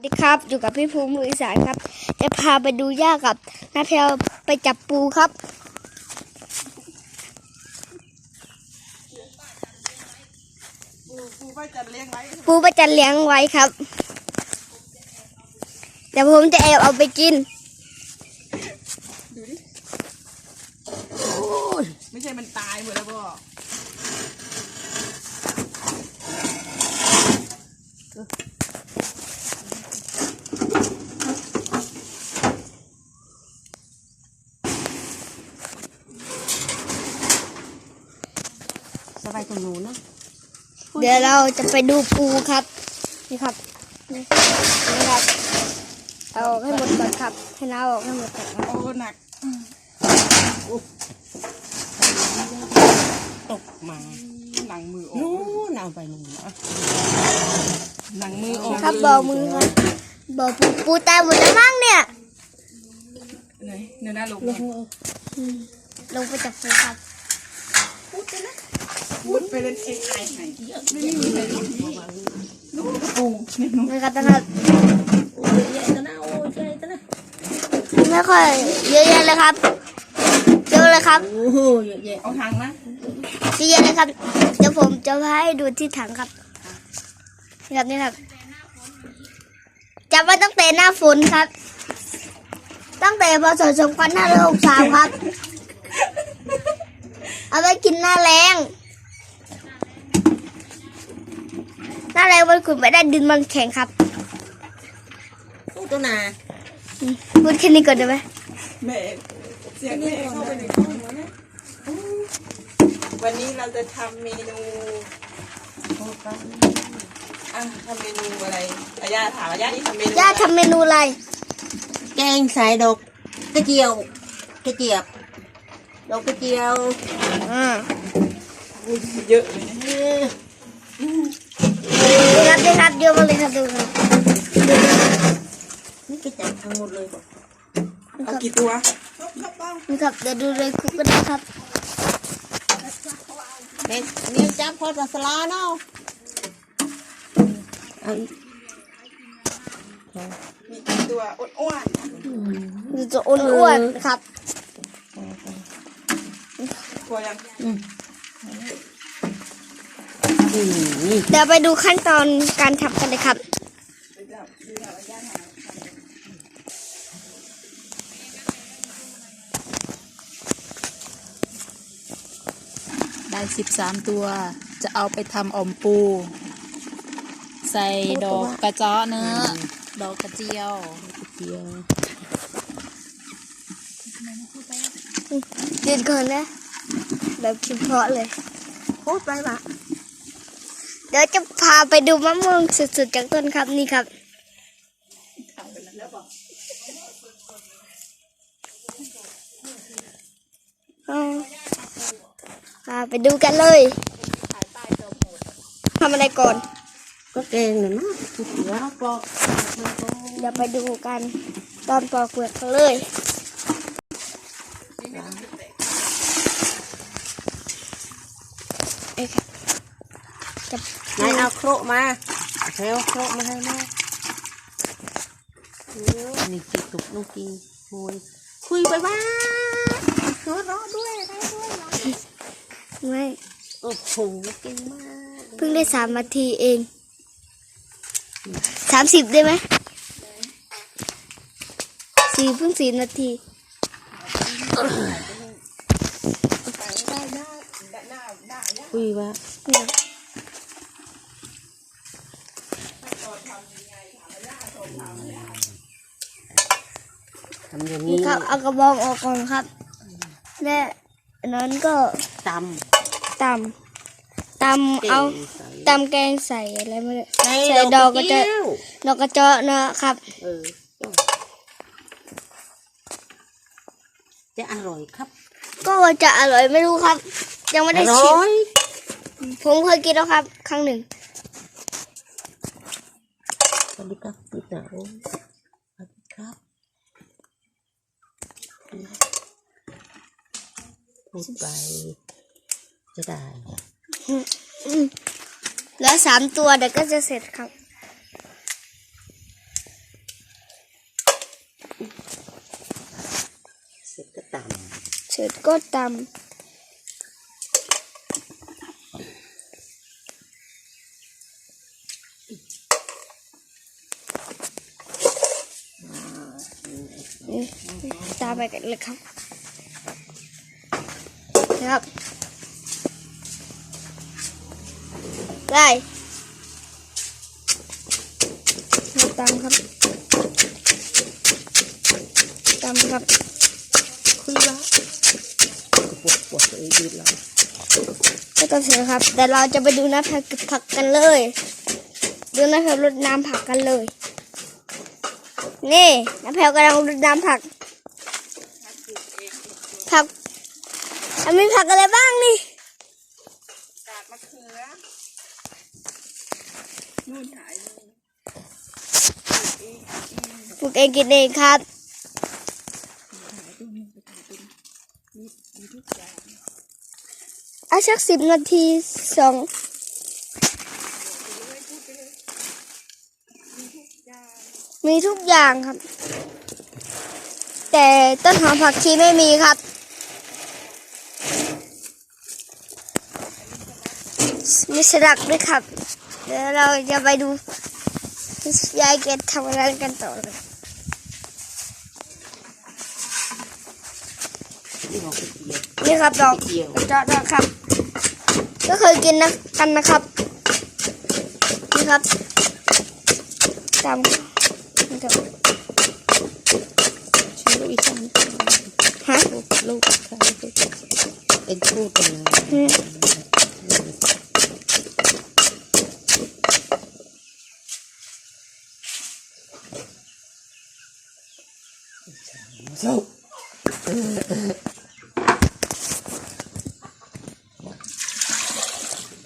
สวัสดีครับ อยู่กับพี่ภูมิมืออีสานครับ จะพาไปดูย่ากับน้าแพลวไปจับปูครับ ปูก็จะเลี้ยงไว้ปูประจันเลี้ยงไว้ครับ เดี๋ยวผมจะแอบเอาไปกิน ดูดิ ไม่ใช่มันตายหมดแล้วพ่อ สบายตรงนู้นนะเดี๋ยวเราจะไปดูปูครับ นี่ครับนี่นี่ครับเอาออกให้หมดก่อนครับให้น้าออกให้หมดก่อนครับโอ้หนักตกมาหนังมือออกนู้นเอาไปนู่นนะหนังมือออกครับบอกมือครับบอกปูปูตายหมดแล้วมั้งเนี่ยไหนเนื้อหน้าลงอืมลงไปจับปูครับ พูดไปเล่นเองไอไห้ไม่มีใครรู้ลูกปูนี่ยน้องนี่ครันะครับโอ้ยใหญ่ตะนะโอ้ยใหญ่ตะนะไม่ค่อยเยอะแยะเลยครับเยอะเลยครับโอ้โหเยอะแยะเอาทางนะเยอะเลยครับเดี๋ยวผมจะให้ดูที่ถังครับนี่ครับนี่ครับจับไว้ตั้งแต่หน้าฝนครับ ตั้งแต่พศ2563ครับ เอาไว้กินหน้าแรง หน้าแรงมันขุดไม่ได้ดินมันแข็งครับโอ้ตัวนาอืมพูดแค่นี้ก่อนได้ไหมแม่เสียงแม่เข้าไปในห้องแล้วนะวันนี้เราจะทำเมนูอะทำเมนูอะไรอาญาถามอาญานี่ทำเมนูย่าทำเมนูอะไร แกงใส่ดอกกระเจียวกระเจี๊ยบดอกกระเจียวอ่าอุ๊ยเยอะเลยนะ เออดูครับดูครับเดี๋ยวมาเลยครับดูครับนี่กระจับทั้งหมดเลยบอกเอากี่ตัวนี่ครับเดี๋ยวดูเลยคุกก็ได้ครับเด็กเนี่ยจับพอดสลาเนาะเอาอีกมีกี่ตัวอ้วนดูจะอ้วนๆครับๆตัวยังอืมนี่ เดี๋ยวไปดูขั้นตอนการทำกันเลยครับ ได้สิบสามตัว จะเอาไปทำอมปู ใส่ดอกกระเจาะเนื้ออดอกกระเจียวกระเจียวเด็ดก่อนนะแบบคิดเพราะเลย โคตรไปปะ เดี๋ยวจะพาไปดูมะม่วงสุดๆจากต้นครับนี่ครับอ่าพาไปดูกันเลยทำอะไรก่อน ก็แกงเลยนะกระเจียวปอกเดี๋ยวไปดูกัน ตอนปอกเปลือกกันเลย เอ้ยครับจะ นาย เอาโครกมาเอาโครกมาให้แม่เออนี่จิกตุกน้องกินคุยคุยไปบ้างหัวเราะด้วยได้ด้วยนะไม่โอ้โหเก่งมากเพิ่งได้สามนาทีเองสามสิบได้ไหมสี่เพิ่งสี่นาทีคุยว่า เนี่ย ทำอย่างนี่นี้ครับเอากระบองออกก่อนครับ และอันนั้นก็ตตำตำำเอาก่งใส่ตำแกงใส่อะไรไม่ได้ในใส่ดอกกระเจาะเจียวดอกกระเจาะนะครับ เออจะอร่อยครับ ก็ว่าจะอร่อยไม่รู้ครับ ยังไม่อได้ร่ชิมอยผมเคยกินแล้วครับ ครั้งหนึ่งสวัส ดีครับพี่หนาวสวัสดีครับพูดไปจะได้ แล้วสามตัวเดี๋ยวก็จะเสร็จครับ เสร็จก็ตเสร็จก็ตำนี่ตาม ไปกันเลยครับนะครับได้มาตามครับตามครับำคุยว่าปวดปวดตัวเองดีแล้วก็ต้องเสียครับ แต่เราจะไปดูน้ำผักเก็บผักกันเลย ดูน้ำแพรวรดน้ำผักกันเลย นี่น้ำแพรวกำลังรดน้ำผัก ผักมันมีผักอะไรบ้างนี่กาดมะเขือนู่นหายเลยปลูกเองกินเองครับเอาสักสิบนาทีสองมีทุกอย่างครับ แต่ต้นหอมผักชีไม่มีครับ มีสลักด้วยครับ เดี๋ยวเราจะไปดูยายเกดทำอะไรกันต่อเลยนี่ครับดอกเกี่ยวกระเจาะนะครับ ก็เคยกินนะกันนะครับ นี่ครับตามนี่ครับชื่อลูกอีสานฮะลูกลูกเป็นพูดกันเลย อืม สู้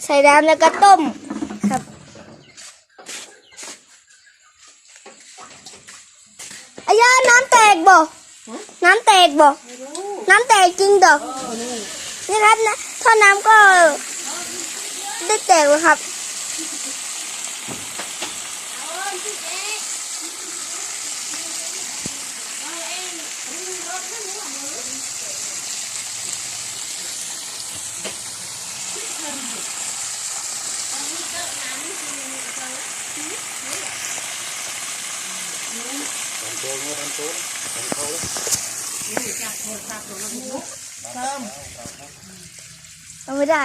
ใส่น้ำแล้วก็ต้มครับ อายาน้ำแตกบ่ น้ำแตกบ่ น้ำแตกจริงดอกนี่ครับนะท่อน้ำก็ได้แตก แล้วครับเอาไม่ได้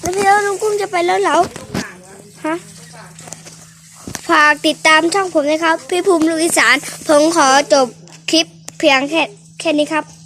แล้วพี่แล้วลุงกุ้งจะไปแล้วเหรอฮะฝากติดตามช่องผมนะครับ พี่ภูมิลูกอีสาน ผมขอจบคลิปเพียงแค่แค่นี้ครับ